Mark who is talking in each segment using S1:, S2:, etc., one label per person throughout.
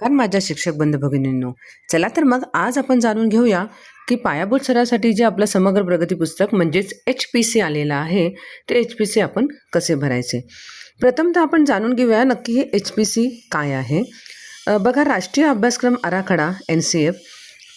S1: कारण माझ्या शिक्षक बंधू भगिनींनो चला तर मग आज आपण जाणून घेऊया की पायाभूत सरासाठी जे आपलं समग्र प्रगती पुस्तक म्हणजेच एच पी सी आलेलं आहे ते एच पी सी आपण कसे भरायचे? प्रथमतः आपण जाणून घेऊया नक्की हे एच पी सी काय आहे. बघा राष्ट्रीय अभ्यासक्रम आराखडा एन सी एफ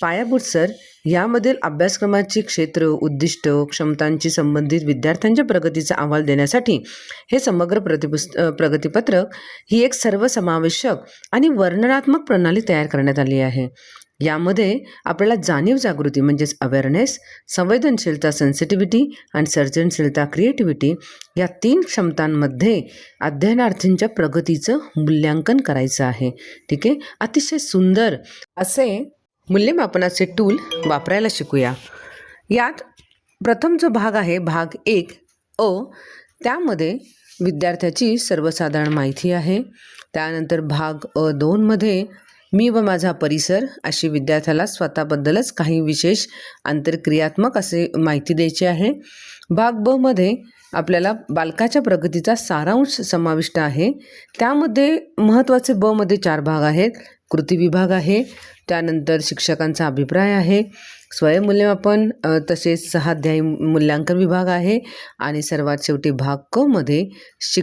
S1: पायाभूत सर यामधील अभ्यासक्रमाची क्षेत्र उद्दिष्ट क्षमतांची संबंधित विद्यार्थ्यांच्या प्रगतीचा अहवाल देण्यासाठी हे समग्र प्रतिपुस्त प्रगतीपत्रक ही एक सर्वसमावेशक आणि वर्णनात्मक प्रणाली तयार करण्यात आली आहे. यामध्ये आपल्याला जाणीव जागृती म्हणजेच अवेअरनेस संवेदनशीलता सेन्सिटिव्हिटी आणि सर्जनशीलता क्रिएटिव्हिटी या तीन क्षमतांमध्ये अध्ययनार्थींच्या प्रगतीचं मूल्यांकन करायचं आहे. ठीक आहे? अतिशय सुंदर असे मूल्यमापनाचे टूल वापरायला शिकूया. यात प्रथम जो भाग आहे भाग एक अ त्यामध्ये विद्यार्थ्याची सर्वसाधारण माहिती आहे. त्यानंतर भाग अ दोनमध्ये मी व माझा परिसर अशी विद्यार्थ्याला स्वतःबद्दलच काही विशेष आंतरक्रियात्मक असे माहिती द्यायची आहे. भाग ब मध्ये आपल्याला बालकाच्या प्रगतीचा सारांश समाविष्ट आहे. त्यामध्ये महत्त्वाचे ब मध्ये चार भाग आहेत. कृती विभाग आहे. त्यानंतर शिक्षकांचा अभिप्राय आहे. स्वयंमूल्यमापन तसेच सहाध्यायी मूल्यांकन विभाग आहे. आणि सर्वात शेवटी भाग क मध्ये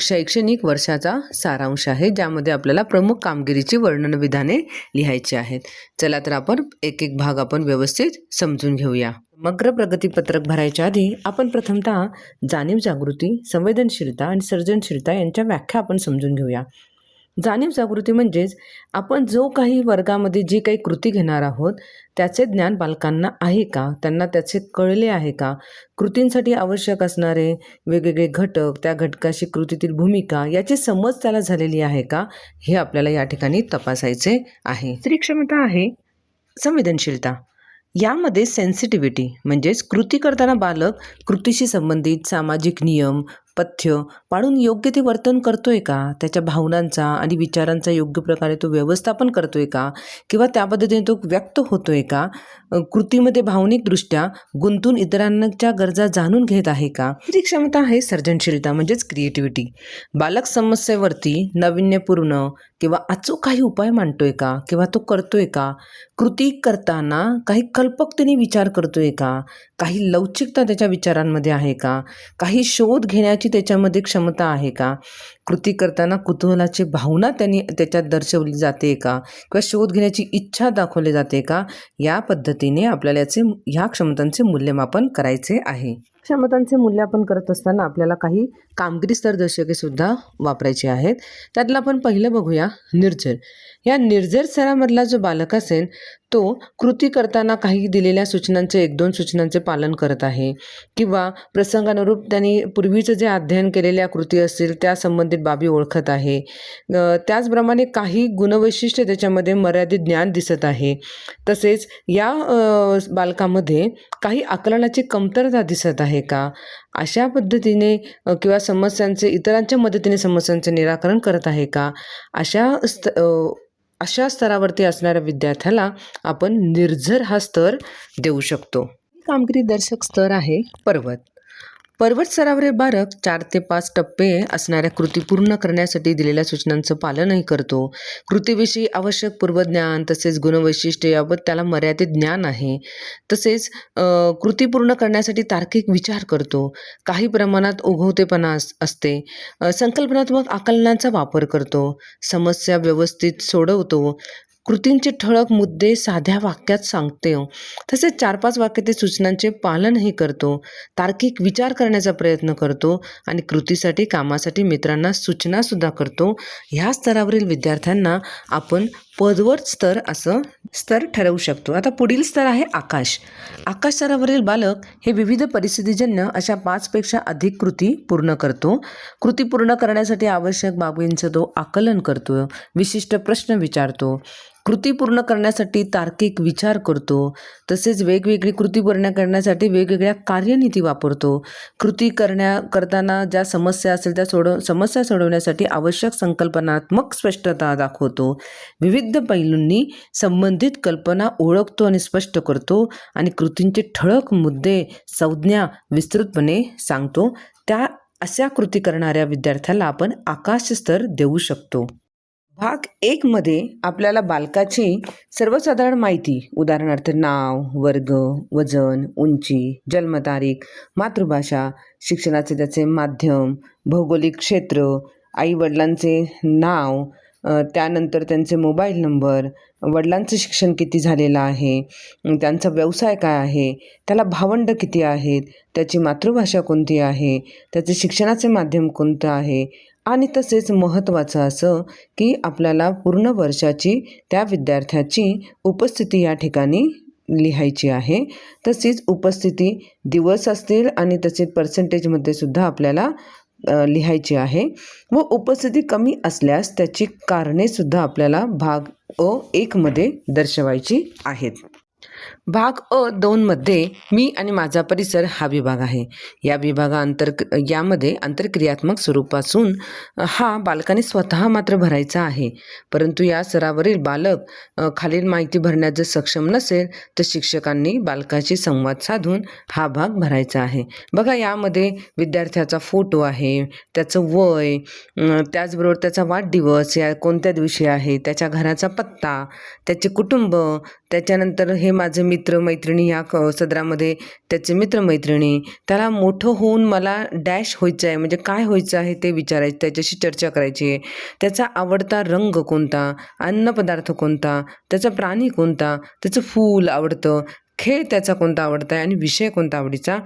S1: शैक्षणिक वर्षाचा सारांश आहे ज्यामध्ये आपल्याला प्रमुख कामगिरीची वर्णनविधाने लिहायची आहेत. चला तर आपण एक एक भाग आपण व्यवस्थित समजून घेऊया. समग्र प्रगतीपत्रक भरायच्या आधी आपण प्रथमतः जाणीव जागृती संवेदनशीलता आणि सर्जनशीलता यांच्या व्याख्या आपण समजून घेऊया. जाणीव जागृती म्हणजेच आपण जो काही वर्गामध्ये जी काही कृती घेणार आहोत त्याचे ज्ञान बालकांना आहे का? त्यांना त्याचे कळले आहे का? कृतींसाठी आवश्यक असणारे वेगवेगळे घटक त्या घटकाशी कृतीतील भूमिका याची समज त्याला झालेली आहे का? हे आपल्याला या ठिकाणी तपासायचे आहे. स्त्री क्षमता आहे संवेदनशीलता. यामध्ये सेन्सिटिव्हिटी म्हणजेच कृती करताना बालक कृतीशी संबंधित सामाजिक नियम पथ्य पाळून योग्य ते वर्तन करतोय का? त्याच्या भावनांचा आणि विचारांचा योग्य प्रकारे तो व्यवस्थापन करतोय का? किंवा त्या पद्धतीने तो व्यक्त होतोय का? कृतीमध्ये भावनिकदृष्ट्या गुंतून इतरांच्या गरजा जाणून घेत आहे का? ही क्षमता आहे सर्जनशीलता म्हणजेच क्रिएटिव्हिटी बालक समस्येवरती नाविन्यपूर्ण किंवा अचूक काही उपाय मांडतोय का? किंवा तो करतोय का? कृती करताना काही कल्पकतेने विचार करतोय का? काही लवचिकता त्याच्या विचारांमध्ये आहे का? काही शोध घेण्याची त्याच्यामध्ये क्षमता आहे का? कृती करताना कुतूहलाची भावना त्यांनी त्याच्यात दर्शवली जाते का? किंवा शोध घेण्याची इच्छा दाखवली जाते का? या पद्धतीने आपल्याला याचे ह्या क्षमतांचे मूल्यमापन करायचे आहे. क्षमतांचे मूल्यांकन करत असताना आपल्याला काही कामगिरी स्तरदर्शके सुद्धा वापरायची आहेत. त्यातलं आपण पहिलं बघूया निर्जर. या निर्जर स्तरामधला जो बालक असेल तो कृती करताना काही दिलेल्या सूचनांचे एक दोन सूचनांचे पालन करत आहे. किंवा प्रसंगानुरूप त्यांनी पूर्वीचं जे अध्ययन केलेल्या कृती असतील त्या संबंधित बाबी ओळखत आहे. त्याचप्रमाणे काही गुणवैशिष्ट्य त्याच्यामध्ये मर्यादित ज्ञान दिसत आहे. तसेच या बालकामध्ये काही आकलनाची कमतरता दिसत आहे. का? अशा पद्धतीने किंवा समस्यांचे इतरांच्या मदतीने समस्यांचे निराकरण करत आहे का? अशा स्त अशा स्तरावरती असणाऱ्या विद्यार्थ्याला आपण निर्झर हा स्तर देऊ शकतो. कामगिरी दर्शक स्तर आहे. पर्वत. पर्वत स्तरावरील बालक चार ते पाच टप्पे असणाऱ्या कृती पूर्ण करण्यासाठी दिलेल्या सूचनांचं पालनही करतो. कृतीविषयी आवश्यक पूर्वज्ञान तसेच गुणवैशिष्ट्य याबाबत त्याला मर्यादित ज्ञान आहे. तसेच कृती पूर्ण करण्यासाठी तार्किक विचार करतो. काही प्रमाणात ओघवतेपणा अस असते. संकल्पनात्मक आकलनाचा वापर करतो. समस्या व्यवस्थित सोडवतो. कृतींचे ठळक मुद्दे साध्या वाक्यात सांगते. तसेच चार पाच वाक्य ते सूचनांचे पालनही करतो. तार्किक विचार करण्याचा प्रयत्न करतो आणि कृतीसाठी कामासाठी मित्रांना सूचनासुद्धा करतो. ह्या स्तरावरील विद्यार्थ्यांना आपण पदवर स्तर असं स्तर ठरवू शकतो. आता पुढील स्तर आहे आकाश. आकाश स्तरावरील बालक हे विविध परिस्थितीजन्य अशा पाचपेक्षा अधिक कृती पूर्ण करतो. कृती पूर्ण करण्यासाठी आवश्यक बाबींचं तो आकलन करतो. विशिष्ट प्रश्न विचारतो. कृती पूर्ण करण्यासाठी तार्किक विचार करतो. तसेच वेगवेगळी कृती पूर्ण करण्यासाठी वेगवेगळ्या कार्यनीती वापरतो. कृती करण्या करताना ज्या समस्या असेल त्या सोडव समस्या सोडवण्यासाठी आवश्यक संकल्पनात्मक स्पष्टता दाखवतो. विविध पैलूंनी संबंधित कल्पना ओळखतो आणि स्पष्ट करतो आणि कृतींचे ठळक मुद्दे संज्ञा विस्तृतपणे सांगतो. त्या अशा कृती करणाऱ्या विद्यार्थ्याला आपण आकाशस्तर देऊ शकतो. भाग एकमध्ये आपल्याला बालकाची सर्वसाधारण माहिती. उदाहरणार्थ नाव वर्ग वजन उंची जन्मतारीख मातृभाषा शिक्षणाचे त्याचे माध्यम भौगोलिक क्षेत्र आईवडिलांचे नाव त्यानंतर त्यांचे मोबाईल नंबर वडिलांचं शिक्षण किती झालेलं आहे त्यांचा व्यवसाय काय आहे त्याला भावंड किती आहेत त्याची मातृभाषा कोणती आहे त्याचे शिक्षणाचे माध्यम कोणतं आहे आणि तसेच महत्त्वाचं असं की आपल्याला पूर्ण वर्षाची त्या विद्यार्थ्याची उपस्थिती या ठिकाणी लिहायची आहे. तसेच उपस्थिती दिवस असतील आणि तसेच पर्सेंटेजमध्ये सुद्धा आपल्याला लिहायची आहे. व उपस्थिती कमी असल्यास त्याची कारणेसुद्धा आपल्याला भाग अ एकमध्ये दर्शवायची आहेत. भाग अ दोनमध्ये मी आणि माझा परिसर हा विभाग आहे. या विभागाअंतर यामध्ये आंतरक्रियात्मक स्वरूपासून हा बालकाने स्वतः मात्र भरायचा आहे. परंतु या स्तरावरील बालक खालील माहिती भरण्यात जर सक्षम नसेल तर शिक्षकांनी बालकाशी संवाद साधून हा भाग भरायचा आहे. बघा यामध्ये विद्यार्थ्याचा फोटो आहे त्याचं वय त्याचबरोबर त्याचा वाढदिवस या कोणत्या दिवशी आहे त्याच्या घराचा पत्ता त्याचे कुटुंब त्याच्यानंतर हे माझे मित्र मैत्रिणी ह्या क सदरामध्ये त्याचे मित्रमैत्रिणी त्याला मोठं होऊन मला डॅश व्हायचं आहे म्हणजे काय व्हायचं आहे ते विचारायचं त्याच्याशी चर्चा करायची आहे. त्याचा आवडता रंग कोणता? अन्नपदार्थ कोणता? त्याचा प्राणी कोणता? त्याचं फूल आवडतं? खेळ त्याचा कोणता आवडता आहे? आणि विषय कोणता आवडीचा?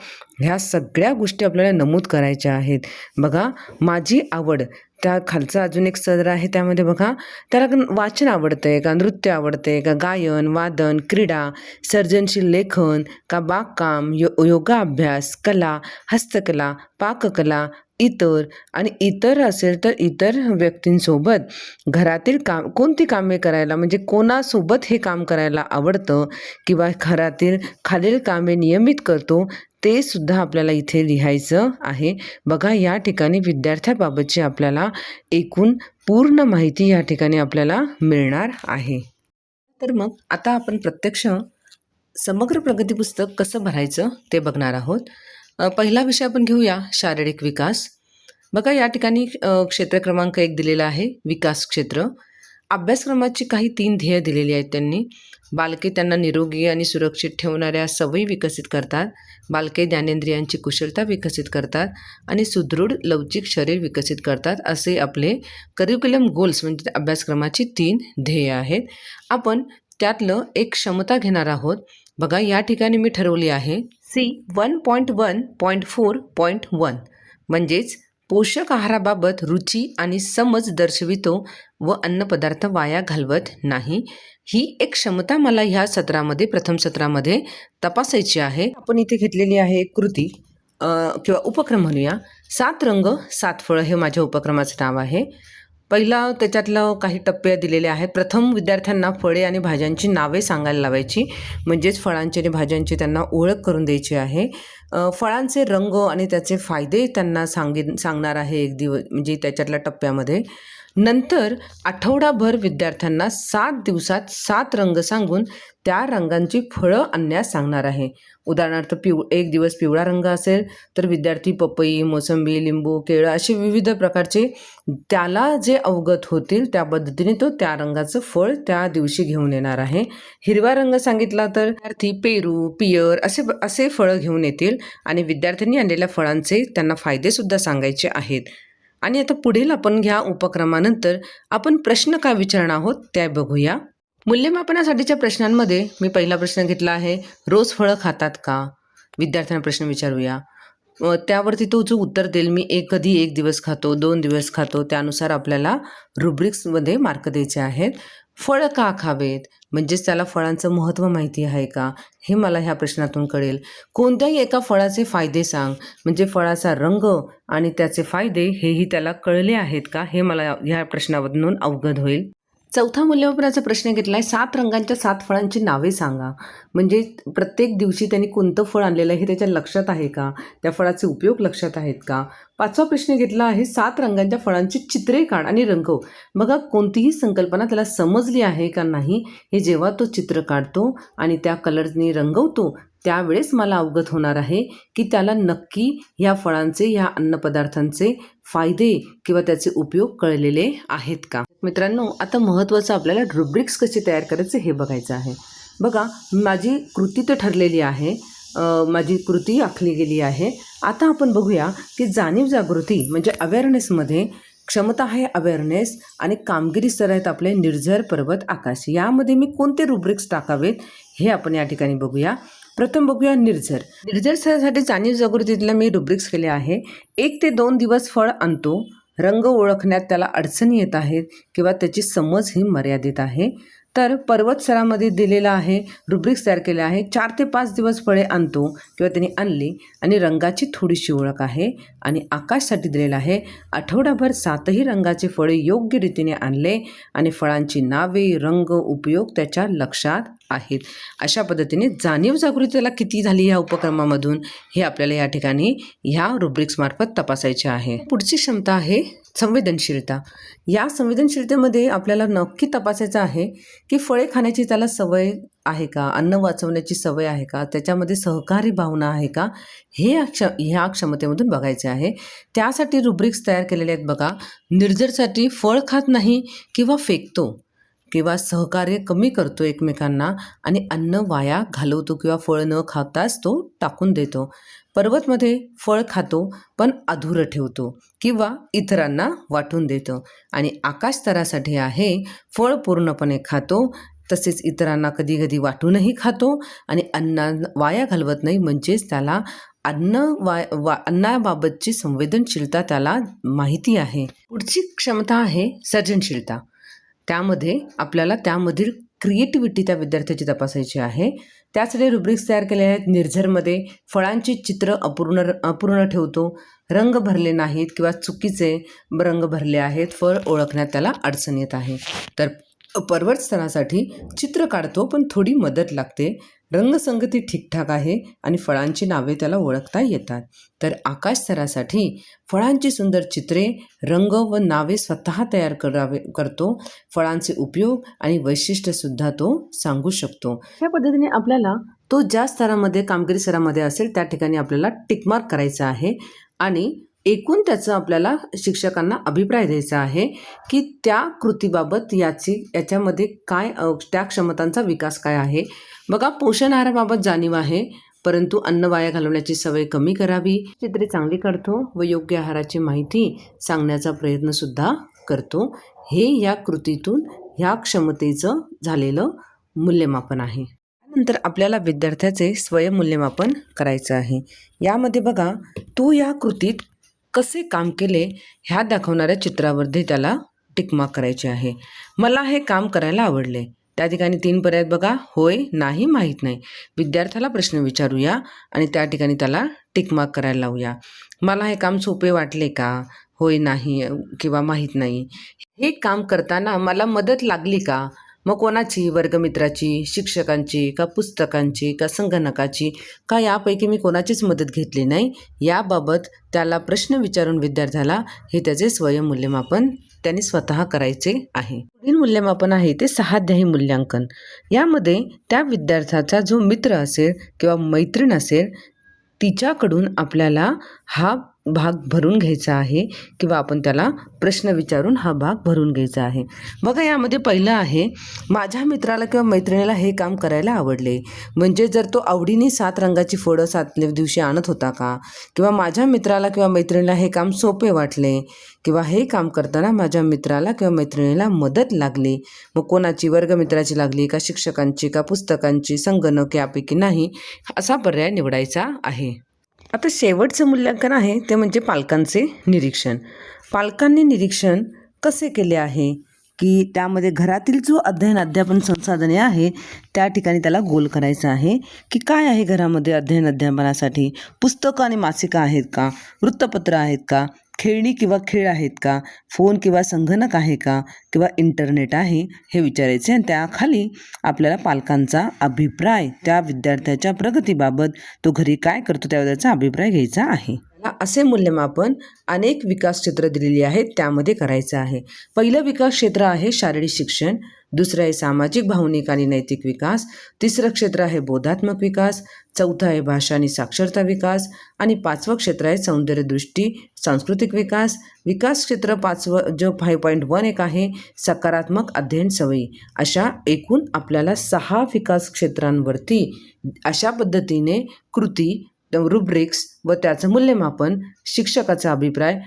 S1: ह्या सगळ्या गोष्टी आपल्याला नमूद करायच्या आहेत. बघा माझी आवड त्या खालचं अजून एक सदर आहे त्यामध्ये बघा त्याला वाचन आवडतं आहे का? नृत्य आवडतं आहे का? गायन वादन क्रीडा सर्जनशील लेखन का? बागकाम यो योगा अभ्यास कला हस्तकला पाककला इतर आणि इतर असेल तर इतर व्यक्तींसोबत घरातील काम कोणती कामे करायला म्हणजे कोणासोबत हे काम करायला आवडतं किंवा घरातील खालील कामे नियमित करतो ते सुद्धा आपल्याला इथे लिहायचं आहे. बघा या ठिकाणी विद्यार्थ्याबाबतची आपल्याला एकूण पूर्ण माहिती या ठिकाणी आपल्याला मिळणार आहे. तर मग आता आपण प्रत्यक्ष समग्र प्रगती पुस्तक कसं भरायचं ते बघणार आहोत. पहिला विषय आपण घेऊया शारीरिक विकास. बघा या ठिकाणी क्षेत्र क्रमांक एक दिलेला आहे विकास क्षेत्र. अभ्यासक्रमाची काही तीन ध्येय दिलेली आहेत त्यांनी. बालके त्यांना निरोगी आणि सुरक्षित ठेवणाऱ्या सवयी विकसित करतात. बालके ज्ञानेंद्रियांची कुशलता विकसित करतात आणि सुदृढ लवचिक शरीर विकसित करतात असे आपले करिक्युलम गोल्स म्हणजे अभ्यासक्रमाची तीन ध्येय आहेत. आपण त्यातलं एक क्षमता घेणार आहोत. बघा या ठिकाणी मी ठरवली आहे C one point one point four point one. म्हणजेच पोषक आहाराबाबत रुची आणि समज दर्शवितो व अन्नपदार्थ वाया घालवत नाही. ही एक क्षमता मला ह्या सत्रामध्ये प्रथम सत्रामध्ये तपासायची आहे. आपण इथे घेतलेली आहे एक कृती किंवा उपक्रम म्हणूया. सात रंग सात फळं हे माझ्या उपक्रमाचं नाव आहे. पहिला त्याच्यातलं काही टप्पे दिलेले आहेत. प्रथम विद्यार्थ्यांना फळे आणि भाज्यांची नावे सांगायला लावायची. म्हणजेच फळांची आणि भाज्यांची त्यांना ओळख करून द्यायची आहे. फळांचे रंग आणि त्याचे फायदे त्यांना सांगेन सांगणार आहे एक दिवस म्हणजे त्याच्यातल्या टप्प्यामध्ये. नंतर आठवडाभर विद्यार्थ्यांना सात दिवसात सात रंग सांगून त्या रंगांची फळं आणण्यास सांगणार आहे. उदाहरणार्थ पिव एक दिवस पिवळा रंग असेल तर विद्यार्थी पपई मोसंबी लिंबू केळं असे विविध प्रकारचे त्याला जे अवगत होतील त्या पद्धतीने तो त्या रंगाचं फळ त्या दिवशी घेऊन येणार आहे. हिरवा रंग सांगितला तर विद्यार्थी पेरू पियर असे असे फळं घेऊन येतील आणि विद्यार्थ्यांनी आणलेल्या फळांचे त्यांना फायदेसुद्धा सांगायचे आहेत. आणि आता पुढील आपण घ्या उपक्रमानंतर आपण प्रश्न का विचारणार आहोत त्या बघूया. मूल्यमापनासाठीच्या प्रश्नांमध्ये मी पहिला प्रश्न घेतला आहे रोज फळं खातात का? विद्यार्थ्यांना प्रश्न विचारूया. त्यावरती तो जो उत्तर देईल मी एक कधी एक दिवस खातो दोन दिवस खातो त्यानुसार आपल्याला रुब्रिक्समध्ये मार्क द्यायचे आहेत. फळं का खावेत? म्हणजेच त्याला फळांचं महत्त्व माहिती आहे का? हे मला ह्या प्रश्नातून कळेल. कोणत्याही एका फळाचे फायदे सांग. म्हणजे फळाचा रंग आणि त्याचे फायदे हेही त्याला कळले आहेत का? हे मला ह्या प्रश्नामधून अवगत होईल. चौथा मूल्यमापनाचा प्रश्न घेतला आहे सात रंगांच्या सात फळांची नावे सांगा. म्हणजे प्रत्येक दिवशी त्यांनी कोणतं फळ आणलेलं आहे हे त्याच्या लक्षात आहे का? त्या फळाचे उपयोग लक्षात आहेत का? पाचवा प्रश्न घेतला आहे सात रंगांच्या फळांची चित्रे काढ आणि रंगव बघा कोणतीही संकल्पना त्याला समजली आहे का नाही हे जेव्हा तो चित्र काढतो आणि त्या कलर्सनी रंगवतो त्यावेळेस मला अवगत होणार आहे की त्याला नक्की ह्या फळांचे ह्या अन्नपदार्थांचे फायदे किंवा त्याचे उपयोग कळलेले आहेत का? मित्रांनो आता महत्त्वाचं आपल्याला रुब्रिक्स कसे तयार करायचे हे बघायचं आहे. बघा माझी कृती तर ठरलेली आहे. माझी कृती आखली गेली आहे. आता आपण बघूया की जाणीव जागृती म्हणजे अवेअरनेसमध्ये क्षमता आहे अवेअरनेस आणि कामगिरी स्तर आहेत आपले निर्झर पर्वत आकाश. यामध्ये मी कोणते रुब्रिक्स टाकावेत हे आपण या ठिकाणी बघूया. प्रथम बघूया निर्झर. निर्झर. स्तरासाठी जाणीव जागृतीतला मी रुब्रिक्स केले आहे. एक ते दोन दिवस फळ आणतो. रंग ओळखण्यात त्याला अडचणी येत आहेत किंवा त्याची समज ही मर्यादित आहे. तर पर्वत सरामध्ये दिलेला आहे रुब्रिक्स तयार केले आहे. चार ते पाच दिवस फळे आणतो किंवा त्यांनी आणली आणि रंगाची थोडीशी ओळख आहे आणि आकाशसाठी दिलेलं आहे. आठवडाभर सातही रंगाचे फळे योग्य रीतीने आणले आणि फळांची नावे रंग उपयोग त्याच्या लक्षात आहेत. अशा पद्धतीने जाणीव जागृती त्याला किती झाली या उपक्रमामधून हे आपल्याला या ठिकाणी ह्या रुब्रिक्समार्फत तपासायचे आहे. पुढची क्षमता आहे संवेदनशीलता. या संवेदनशीलतेमध्ये आपल्याला नक्की तपासायचं आहे की फळे खाण्याची त्याला सवय आहे का? अन्न वाचवण्याची सवय आहे का? त्याच्यामध्ये सहकारी भावना आहे का? हे क्ष ह्या क्षमतेमधून बघायचे आहे. त्यासाठी रुब्रिक्स तयार केलेले आहेत बघा. निर्जरसाठी फळ खात नाही किंवा फेकतो किंवा सहकार्य कमी करतो एकमेकांना आणि अन्न वाया घालवतो किंवा फळ न खाताच तो टाकून देतो. पर्वतमध्ये फळ खातो पण अधुरं ठेवतो किंवा इतरांना वाटून देतो. आणि आकाशतरासाठी आहे फळ पूर्णपणे खातो तसेच इतरांना कधी कधी वाटूनही खातो आणि अन्ना वाया घालवत नाही म्हणजेच त्याला अन्न वाय वा अन्नाबाबतची संवेदनशीलता त्याला माहिती आहे. पुढची क्षमता आहे सर्जनशीलता त्यामध्ये आपल्याला त्यामधील क्रिएटिव्हिटी त्या विद्यार्थ्याची तपासायची आहे. त्यासाठी रुब्रिक्स तयार केले आहेत निर्झरमध्ये. फळांची चित्र अपूर्ण अपूर्ण ठेवतो. रंग भरले नाहीत किंवा चुकीचे रंग भरले आहेत. फळ ओळखण्यात त्याला अडचण येत आहे. तर पर्वत स्तरासाठी चित्र काढतो पण थोडी मदत लागते. रंगसंगती ठीकठाक आहे आणि फळांची नावे त्याला ओळखता येतात. तर आकाश सरासाठी फळांची सुंदर चित्रे रंग व नावे स्वतः तयार करावे करतो. फळांचे उपयोग आणि वैशिष्ट्यसुद्धा तो सांगू शकतो. ह्या पद्धतीने आपल्याला तो ज्या स्तरामध्ये कामगिरी स्तरामध्ये असेल त्या ठिकाणी आपल्याला टिकमार्क करायचा आहे. आणि एकूण त्याचं आपल्याला शिक्षकांना अभिप्राय द्यायचा आहे की त्या कृतीबाबत याची याच्यामध्ये काय त्या क्षमतांचा विकास काय आहे? बघा पोषण आहाराबाबत जाणीव आहे परंतु अन्न वाया घालवण्याची सवय कमी करावी. चित्रे चांगली काढतो व योग्य आहाराची माहिती सांगण्याचा प्रयत्नसुद्धा करतो. हे या कृतीतून ह्या क्षमतेचं झालेलं मूल्यमापन आहे. नंतर आपल्याला विद्यार्थ्याचे स्वयंमूल्यमापन करायचं आहे. यामध्ये बघा तू या कृतीत कसे काम केले ह्या दाखवणाऱ्या चित्रावरती त्याला टिकमार्क करायची आहे. मला हे काम करायला आवडले. त्या ठिकाणी तीन पर्याय बघा. होय नाही माहीत नाही. विद्यार्थ्याला प्रश्न विचारूया आणि त्या ठिकाणी त्याला टिकमार्क करायला लावूया. मला हे काम सोपे वाटले का? होय नाही किंवा माहीत नाही. हे काम करताना मला मदत लागली का? मग कोणाची वर्गमित्राची शिक्षकांची का पुस्तकांची का संगणकाची? का यापैकी मी कोणाचीच मदत घेतली नाही? याबाबत त्याला प्रश्न विचारून विद्यार्थ्याला हे त्याचे स्वयंमूल्यमापन त्यांनी स्वतः करायचे आहे. पुढील मूल्यमापन आहे ते सहाध्यायी मूल्यांकन. यामध्ये त्या विद्यार्थ्याचा जो मित्र असेल किंवा मैत्रीण असेल तिच्याकडून आपल्याला हा भाग भरून घ्यायचा आहे किंवा आपण त्याला प्रश्न विचारून हा भाग भरून घ्यायचा आहे. बघा यामध्ये पहिलं आहे माझ्या मित्राला किंवा मैत्रिणीला हे काम करायला आवडले. म्हणजे जर तो आवडीने सात रंगाची फळं सातल्या दिवशी आणत होता का? किंवा माझ्या मित्राला किंवा मैत्रिणीला हे काम सोपे वाटले? किंवा हे काम करताना माझ्या मित्राला किंवा मैत्रिणीला मदत लागली? मग कोणाची वर्गमित्राची लागली का? शिक्षकांची का? पुस्तकांची संगणक यापैकी नाही? असा पर्याय निवडायचा आहे. आता शेवटचं मूल्यांकन आहे ते म्हणजे पालकांचे निरीक्षण. पालकांनी निरीक्षण कसे केले आहे? की त्यामध्ये घरातील जो अध्ययन अध्यापन संसाधने आहे त्या ठिकाणी त्याला गोल करायचं आहे? की काय आहे घरामध्ये अध्ययन अध्यापनासाठी? पुस्तकं आणि मासिकं आहेत का? वृत्तपत्र आहेत का? खेळणी किंवा खेळ आहेत का? फोन किंवा संगणक आहे का? किंवा इंटरनेट आहे? हे विचारायचे आणि त्याखाली आपल्याला पालकांचा अभिप्राय त्या विद्यार्थ्याच्या प्रगतीबाबत तो घरी काय करतो त्याबद्दलचा अभिप्राय घ्यायचा आहे. ला असे मूल्यमापन अनेक विकास क्षेत्र दिलेली आहेत त्यामध्ये करायचं आहे. पहिलं विकास क्षेत्र आहे शारीरिक शिक्षण दुसरं आहे सामाजिक भावनिक आणि नैतिक विकास तिसरं क्षेत्र आहे बोधात्मक विकास चौथं आहे भाषा आणि साक्षरता विकास आणि पाचवं क्षेत्र आहे सौंदर्यदृष्टी सांस्कृतिक विकास विकास क्षेत्र पाचवं जो फाय पॉईंट वन एक आहे सकारात्मक अध्ययन सवयी. अशा एकूण आपल्याला सहा विकास क्षेत्रांवरती अशा पद्धतीने कृती रुब्रिक्स व त्याचं मूल्यमापन शिक्षकाचा अभिप्राय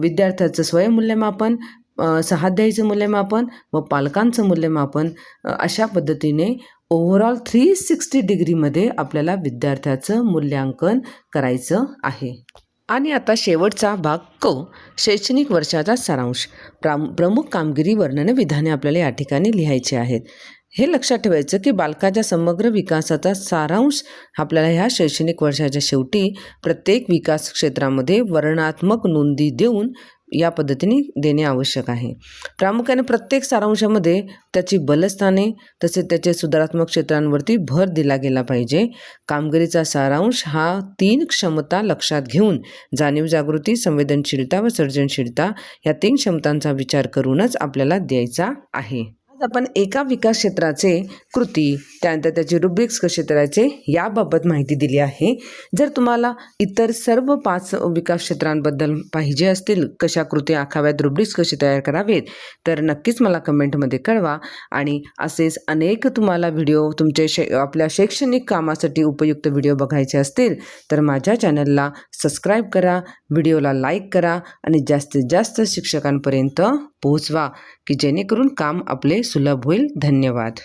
S1: विद्यार्थ्याचं स्वयंमूल्यमापन मूल्यमापन सहाध्यायीचं मूल्यमापन व पालकांचं मूल्यमापन अशा पद्धतीने ओव्हरऑल थ्री सिक्स्टी डिग्रीमध्ये आपल्याला विद्यार्थ्याचं मूल्यांकन करायचं आहे. आणि आता शेवटचा भाग क शैक्षणिक वर्षाचा सारांश. प्राम प्रमुख कामगिरी वर्णन विधाने आपल्याला या ठिकाणी लिहायचे आहेत. हे लक्षात ठेवायचं की बालकाच्या समग्र विकासाचा सारांश आपल्याला ह्या शैक्षणिक वर्षाच्या शेवटी प्रत्येक विकास क्षेत्रामध्ये वर्णात्मक नोंदी देऊन या पद्धतीने देणे आवश्यक आहे. प्रामुख्याने प्रत्येक सारांशामध्ये त्याची बलस्थाने तसेच त्याचे सुधारात्मक क्षेत्रांवरती भर दिला गेला पाहिजे. कामगिरीचा सारांश हा तीन क्षमता लक्षात घेऊन जाणीव जागृती संवेदनशीलता व सर्जनशीलता या तीन क्षमतांचा विचार करूनच आपल्याला द्यायचा आहे. आज आपण एका विकास क्षेत्राचे कृती त्यानंतर त्याचे रुब्रिक्स कसे करायचे याबाबत माहिती दिली आहे. जर तुम्हाला इतर सर्व पाच विकास क्षेत्रांबद्दल पाहिजे असतील कशा कृती आखाव्यात रुब्रिक्स कसे तयार करावेत तर नक्कीच मला कमेंटमध्ये कळवा आणि असेच अनेक तुम्हाला व्हिडिओ तुमचे शै आपल्या शैक्षणिक कामासाठी उपयुक्त व्हिडिओ बघायचे असतील तर माझ्या चॅनलला सबस्क्राईब करा व्हिडिओला लाईक करा आणि जास्तीत जास्त शिक्षकांपर्यंत पोहोचवा की जेणेकरून काम आपले सुलभ होईल. धन्यवाद.